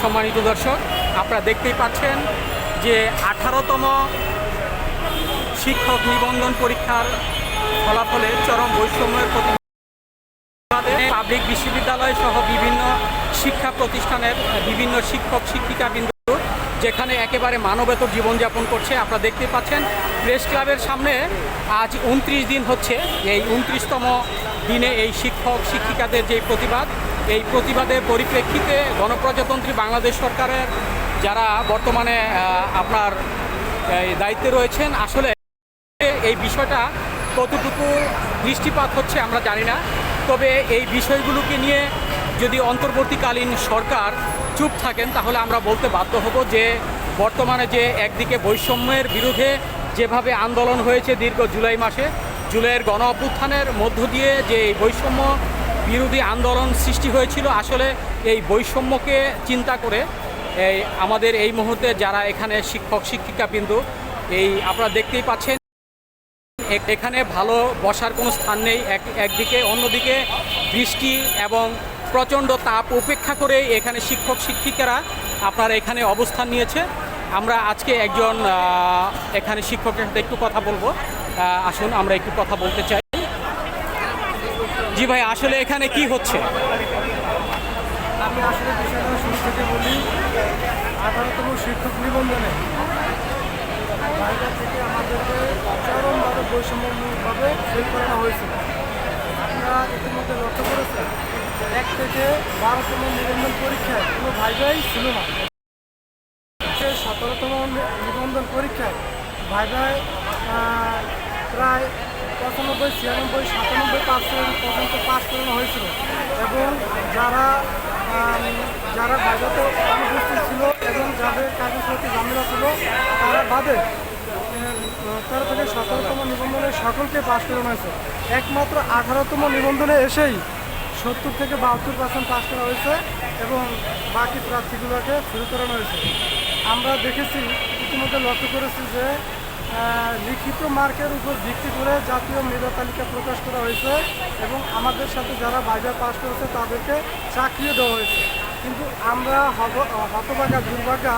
সম্মানিত দর্শক, আপনারা দেখতেই পাচ্ছেন যে আঠারোতম শিক্ষক নিবন্ধন পরীক্ষার ফলাফলে চরম বৈষম্যের প্রতিবাদে পাবলিক বিশ্ববিদ্যালয় সহ বিভিন্ন শিক্ষা প্রতিষ্ঠানের বিভিন্ন শিক্ষক শিক্ষিকা বিন্দু যেখানে একেবারে মানবেতর জীবনযাপন করছে, আপনারা দেখতে পাচ্ছেন, প্রেস ক্লাবের সামনে আজ উনত্রিশ দিন হচ্ছে। এই উনত্রিশতম দিনে এই শিক্ষক, শিক্ষিকাদের যে প্রতিবাদ এই প্রতিবাদের পরিপ্রেক্ষিতে গণপ্রজাতন্ত্রী বাংলাদেশ সরকারের যারা বর্তমানে আপনার দায়িত্বে রয়েছেন, আসলে এই বিষয়টা কতটুকু দৃষ্টিপাত হচ্ছে আমরা জানি না। তবে এই বিষয়গুলোকে নিয়ে যদি অন্তর্বর্তীকালীন সরকার চুপ থাকেন, তাহলে আমরা বলতে বাধ্য হব যে বর্তমানে যে একদিকে বৈষম্যের বিরুদ্ধে যেভাবে আন্দোলন হয়েছে দীর্ঘ জুলাই মাসে, জুলাইয়ের গণ অভ্যুত্থানের মধ্য দিয়ে যে বৈষম্য বিরোধী আন্দোলন সৃষ্টি হয়েছিল আসলে এই বৈষম্যকে চিন্তা করে। এই আমাদের এই মুহূর্তে যারা এখানে শিক্ষক শিক্ষিকা বিন্দু এই আপনারা দেখতেই পাচ্ছেন এখানে ভালো বসার কোনো স্থান নেই। এক একদিকে, অন্যদিকে বৃষ্টি এবং প্রচণ্ড তাপ উপেক্ষা করে এখানে শিক্ষক, শিক্ষিকারা আপনারা এখানে অবস্থান নিয়েছে। আমরা আজকে একজন এখানে শিক্ষকের সাথে একটু কথা বলব। আসুন, আমরা একটু কথা বলতে চাই। জি ভাই, আসলে এখানে কি হচ্ছে? আমি আসলে শুরু থেকে বলি, আঠারোতম শিক্ষক নিবন্ধনে বাইরে থেকে আমাদেরকে চরমভাবে বৈষম্যমূলকভাবে ফেল করানো হয়েছিল। আপনারা ইতিমধ্যে লক্ষ্য করেছেন এক থেকে বারোতম নিবন্ধন পরীক্ষায় কোনো ভাইভাই ছিল না। সতেরোতম নিবন্ধন পরীক্ষায় ভাইভাই প্রায় পঁচানব্বই, ছিয়ানব্বই, সাতানব্বই পার্সেন্ট পর্যন্ত পাস করানো হয়েছিল। এবং যারা যারা ভাইভাতে অনুপস্থিত ছিল এবং যাদের কাগজপত্র ঝামেলা ছিল, তারা বাদে তেরো থেকে সতেরোতম নিবন্ধনে সকলকে পাস করানো হয়েছে। একমাত্র আঠারোতম নিবন্ধনে এসেই সত্তর থেকে বাহাত্তর পার্সেন্ট পাস করা হয়েছে এবং বাকি প্রার্থীগুলোকে ফেরত করানো হয়েছে। আমরা দেখেছি, ইতিমধ্যে লক্ষ্য করেছি যে লিখিত মার্কের উপর ভিত্তি করে জাতীয় মেধা তালিকা প্রকাশ করা হয়েছে এবং আমাদের সাথে যারা বাইরে পাস করেছে তাদেরকে চাকরিও দেওয়া হয়েছে। কিন্তু আমরা হতভাগা, দুর্ভাগা,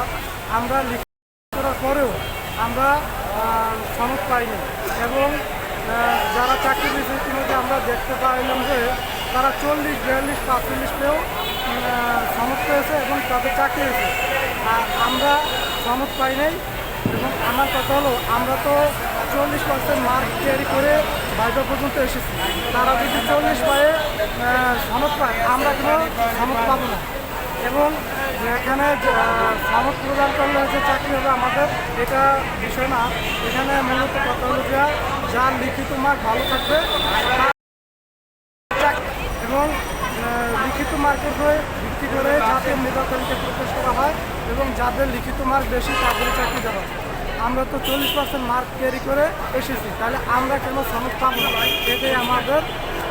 আমরা লিখিত করার পরেও আমরা সনদ পাইনি এবং যারা চাকরি পেয়েছে ইতিমধ্যে আমরা দেখতে পাইলাম যে তারা চল্লিশ, বিয়াল্লিশ, পাঁচচল্লিশ পেয়েও সনদ পেয়েছে এবং তাদের চাকরি হয়েছে। আমরা সনদ পাই নাই এবং আমার কথা হলো, আমরা তো চল্লিশ পার্সেন্ট মার্ক ক্যারি করে বাইরে পর্যন্ত এসেছি। তারা যদি চল্লিশ পায়ে সনদ পায়, আমরা কোনো সনদ পাবো না। এবং এখানে সনদ প্রদান করলে যে চাকরি হবে আমাদের, এটা বিষয় না। এখানে মূলত কথা হলো যে, যার লিখিত মার্ক ভালো থাকবে এবং লিখিত মার্কের উপরে ভিত্তি করে জাতীয় মেধা প্রকাশ করা হয় এবং যাদের লিখিত মার্ক বেশি তাদের চাকরি দেওয়া হয়। আমরা তো চল্লিশ পার্সেন্ট মার্ক ক্যারি করে এসেছি। তাহলে আমরা কেন সনদ পাবো না এটাই আমাদের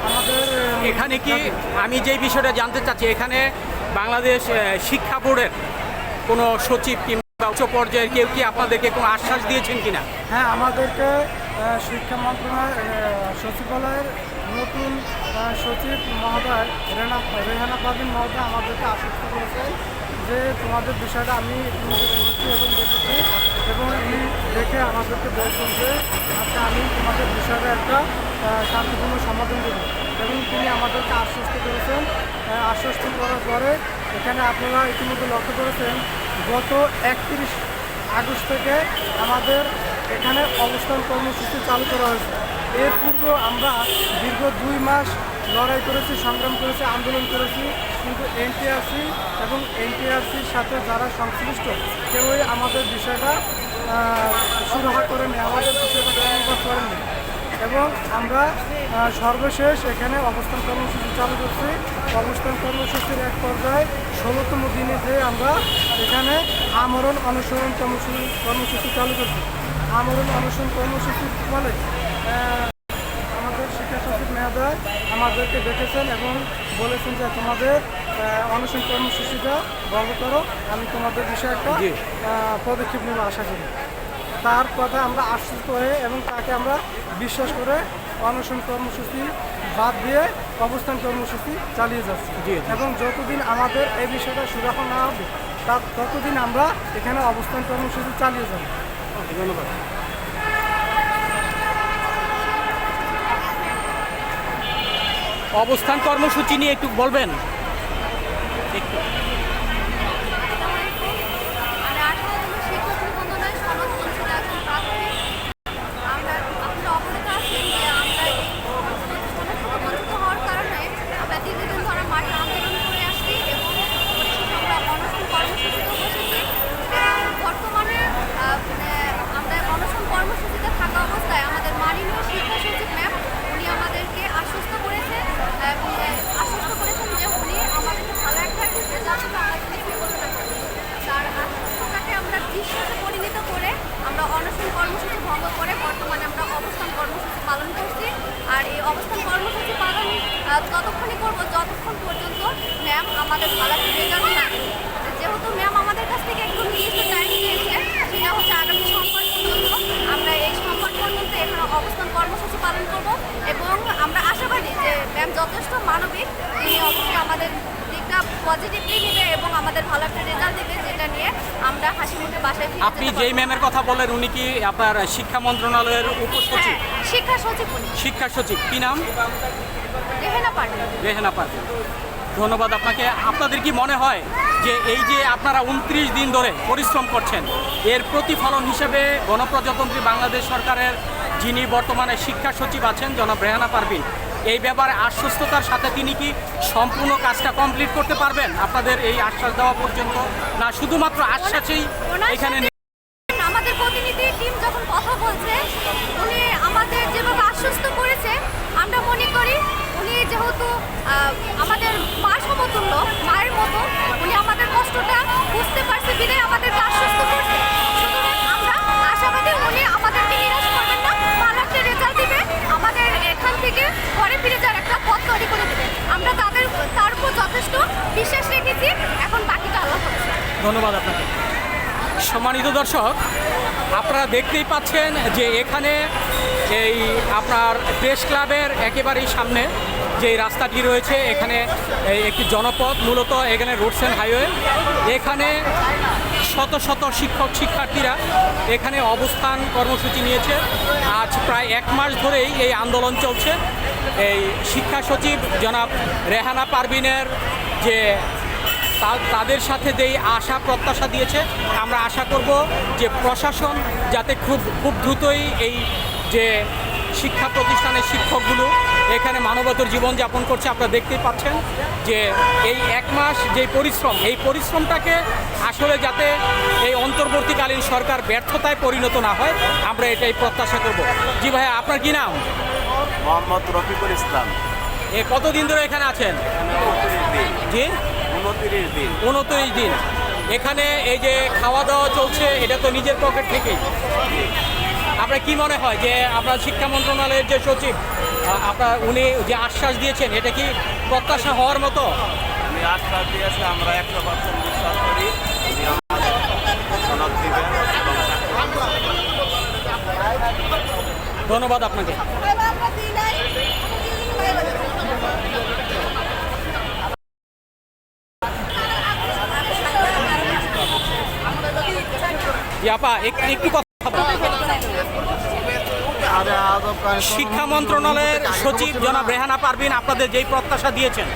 আমাদের এখানে কি আমি যেই বিষয়টা জানতে চাচ্ছি এখানে বাংলাদেশ শিক্ষা বোর্ডের কোনো সচিব কিংবা উচ্চ পর্যায়ের কেউ কি আপনাদেরকে কোনো আশ্বাস দিয়েছেন কিনা? হ্যাঁ আমাদেরকে শিক্ষা মন্ত্রণালয় সচিবালয়ের নতুন সচিব মহোদয় রেনা রেহানা পাবিন মহোদয় আমাদেরকে আশ্বস্ত করেছেন যে তোমাদের বিষয়টা আমি এবং দেখেছি। এবং উনি দেখে আমাদেরকে বলছেন যে আচ্ছা আমি তোমাদের বিষয়টা একটা শান্তিপূর্ণ সমাধান দেবো। এবং তিনি আমাদেরকে আশ্বস্ত করেছেন। আশ্বস্ত করার পরে এখানে আপনারা ইতিমধ্যে লক্ষ্য করেছেন, গত একত্রিশ আগস্ট থেকে আমাদের এখানে অবস্থান কর্মসূচি চালু করা হয়েছে। এর পূর্বেও আমরা দীর্ঘ দুই মাস লড়াই করেছি, সংগ্রাম করেছি, আন্দোলন করেছি, কিন্তু এনটিআরসি এবং এনটিআরসির সাথে যারা সংশ্লিষ্ট, কেউই আমাদের বিষয়টা সুরাহা করেনি, আমাদের বিষয়টা করেননি এবং আমরা সর্বশেষ এখানে অবস্থান কর্মসূচি চালু করছি। অবস্থান কর্মসূচির এক পর্যায়ে ষোলোতম দিনে যে আমরা এখানে আমরণ অনুসরণ কর্মসূচি কর্মসূচি চালু করছি। আমরণ অনুসরণ কর্মসূচির ফলে মেয়াদয় আমাদেরকে দেখেছেন এবং বলেছেন যে তোমাদের অনশন কর্মসূচিটা বন্ধ করো আমি তোমাদের বিষয়ে একটা পদক্ষেপ নেব আশা করি। তার কথা আমরা আশ্বস্ত হয়ে এবং তাকে আমরা বিশ্বাস করে অনশন কর্মসূচি বাদ দিয়ে অবস্থান কর্মসূচি চালিয়ে যাচ্ছি। এবং যতদিন আমাদের এই বিষয়টা সুরাহ না হবে তা ততদিন আমরা এখানে অবস্থান কর্মসূচি চালিয়ে যাব। ধন্যবাদ। অবস্থান কর্মসূচি নিয়ে একটু বলবেন? একটু আর আঠারোতম শিক্ষক নিবন্ধনের সনদ বঞ্চিত একজন প্রার্থী আমরা আপনারা অবগত আছেন যে আমরা এই সনদ থেকে বঞ্চিত হওয়ার কারণে আমরা দীর্ঘদিন ধরে মাঠে আন্দোলন করে আসছি এবং পরিশেষে আমরা অনশন কর্মসূচিতেও বসেছি এবং বর্তমানে আহ, মানে আমরা অনশন কর্মসূচিতে থাকা অবস্থায় আমাদের মাননীয় শিক্ষা সচিব ম্যাম উনি আমাদেরকে আশ্বস্ত করেছেন এবং আহ, আশ্বস্ত করেছেন যে উনি আমাদেরকে ভালো একটা রেজাল্ট আমাদের তার আত্মটাকে আমরা বিশ্বাসে পরিণত করে আমরা অনশন কর্মসূচি ভঙ্গ করে বর্তমানে আমরা অবস্থান কর্মসূচি পালন করছি আর এই অবস্থান কর্মসূচি পালন আহ, ততক্ষণই করব যতক্ষণ পর্যন্ত ম্যাম আমাদের ভালো একটা রেজাল্ট না দেবে। যেহেতু ম্যাম আমাদের কাছ থেকে একটু নির্দিষ্ট টাইম দিয়েছে সেটা হচ্ছে আগামী সোমবার পর্যন্ত আমরা এই সোমবার পর্যন্ত এখানে অবস্থান কর্মসূচি পালন করব এবং আমরা আশাবাদী যে ম্যাম যথেষ্ট মানবিক তিনি অবশ্যই আমাদের দিকটা পজিটিভলি নেবে এবং আমাদের ভালো একটা রেজাল্ট দেবে যেটা নিয়ে আমরা হাসি মুখে বাসায় ফিরে আপনি যেই ম্যামের কথা বলেন উনি কি আপনার শিক্ষা মন্ত্রণালয়ের উপসচিব? হ্যাঁ শিক্ষা সচিব উনি। শিক্ষা সচিব। কি নাম? রেহেনা পারবে রেহেনা পারভীন ধন্যবাদ আপনাকে। আপনাদের কি মনে হয় যে এই যে আপনারা উনত্রিশ দিন ধরে পরিশ্রম করছেন এর প্রতিফলন হিসেবে গণপ্রজাতন্ত্রী বাংলাদেশ সরকারের যিনি বর্তমানে শিক্ষা সচিব আছেন জনাব রেহানা পারভিন এই ব্যাপারে আশ্বস্ততার সাথে তিনি কি সম্পূর্ণ কাজটা কমপ্লিট করতে পারবেন? আপনাদের এই আশ্বাস দেওয়া পর্যন্ত না শুধুমাত্র আশ্বাসেই এখানে ধন্যবাদ আপনাকে। সম্মানিত দর্শক, আপনারা দেখতেই পাচ্ছেন যে এখানে এই আপনার প্রেস ক্লাবের একেবারেই সামনে যে রাস্তাটি রয়েছে, এখানে একটি জনপদ মূলত এখানে রোডস অ্যান্ড হাইওয়ে। এখানে শত শত শিক্ষক, শিক্ষার্থীরা এখানে অবস্থান কর্মসূচি নিয়েছে। আজ প্রায় এক মাস ধরেই এই আন্দোলন চলছে। এই শিক্ষা সচিব জনাব রেহানা পারভিনের যে তাদের সাথে যেই আশা প্রত্যাশা দিয়েছে আমরা আশা করব যে প্রশাসন যাতে খুব খুব দ্রুতই এই যে শিক্ষা প্রতিষ্ঠানের শিক্ষকগুলো এখানে মানবতর জীবনযাপন করছে আপনারা দেখতেই পাচ্ছেন যে এই এক মাস যে পরিশ্রম এই পরিশ্রমটাকে আসলে যাতে এই অন্তর্বর্তীকালীন সরকার ব্যর্থতায় পরিণত না হয় আমরা এটাই প্রত্যাশা করব। জি ভাই আপনার কি নাম? মোহাম্মদ রফিকুল ইসলাম। এ কতদিন ধরে এখানে আছেন? জি? উনত্রিশ দিন। এখানে এই যে খাওয়া দাওয়া চলছে এটা তো নিজের পকেট থেকেই। আপনার কি মনে হয় যে আপনার শিক্ষা মন্ত্রণালয়ের যে সচিব আপনার উনি যে আশ্বাস দিয়েছেন এটা কি প্রত্যাশা হওয়ার মতো? উনি আশ্বাস দিয়েছে আমরা একশো পার্সেন্ট বিশ্বাস করি। ধন্যবাদ আপনাকে। জি আপা একটু একটু কথা শিক্ষা মন্ত্রণালয়ের সচিব জনাব রেহানা পারভিন আপনাদের যেই প্রত্যাশা দিয়েছেন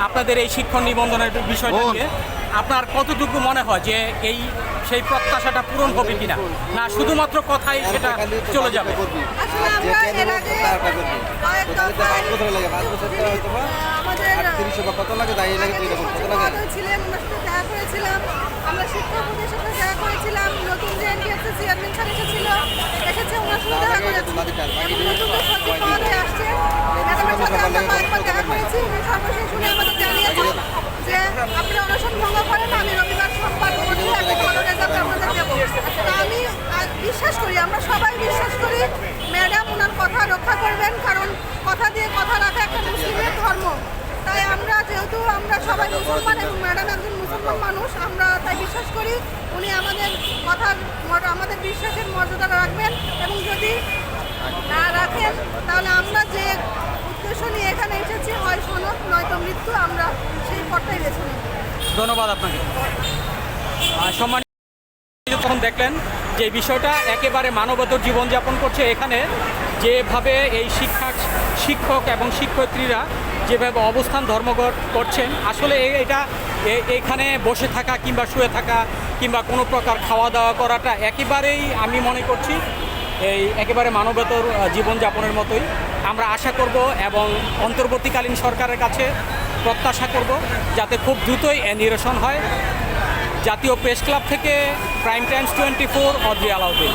আপনাদের এই শিক্ষণ নিবন্ধনের বিষয়টা নিয়ে আপনার কতটুকু মনে হয় যে এই সেই প্রত্যাশাটা পূরণ হবে কিনা? না শুধুমাত্র কথাই সেটা চলে যাবে? কয়েক দফায় আমাদের মহোদয় ছিলেন আমরা শিক্ষা সাথে দেখা করেছিলাম নতুন যে এনডিএফসি চেয়ারম্যান স্যার এসেছিল এসেছে ওনার সাথে দেখা করেছি। এবং নতুন সচিব মহোদয় আসছে ম্যাডামের সাথে আমরা দেখা করেছি উনি সর্বশেষ উনি আমাদের জানিয়েছেন যে আপনি অনশন ভঙ্গ করেন আমি রবিবার সোমবার মধ্যে একটা ভালো রেজাল্ট আপনাদের দেবো। আমি বিশ্বাস করি আমরা সবাই বিশ্বাস করি ম্যাডাম ওনার কথা রক্ষা করবেন কারণ কথা দিয়ে কথা রাখা একটা মুসলিমের ধর্ম তাই আমরা যেহেতু আমরা সবাই মুসলমান এবং ম্যাডাম একজন মুসলমান মানুষ, আমরা তাই বিশ্বাস করি উনি আমাদের কথার আমাদের বিশ্বাসের মর্যাদা রাখবেন এবং যদি না রাখেন, তাহলে আমরা যে উদ্দেশ্য নিয়ে এখানে এসেছি, হয় সনদ, নয়তো মৃত্যু, আমরা সেই পথটাই বেছে নিই ধন্যবাদ আপনাকে। সম্মানিত দেখলেন যে বিষয়টা একেবারে মানবতর জীবনযাপন করছে এখানে। যেভাবে এই শিক্ষা, শিক্ষক এবং শিক্ষয়িত্রীরা যেভাবে অবস্থান ধর্মঘট করছেন, আসলে এটা এখানে বসে থাকা কিংবা শুয়ে থাকা কিংবা কোনো প্রকার খাওয়া দাওয়া করাটা একেবারেই আমি মনে করছি এই একেবারে মানবতর জীবনযাপনের মতোই। আমরা আশা করব এবং অন্তর্বর্তীকালীন সরকারের কাছে প্রত্যাশা করব যাতে খুব দ্রুতই নিরসন হয়। জাতীয় প্রেস ক্লাব থেকে prime times twenty four Adri Alauddin.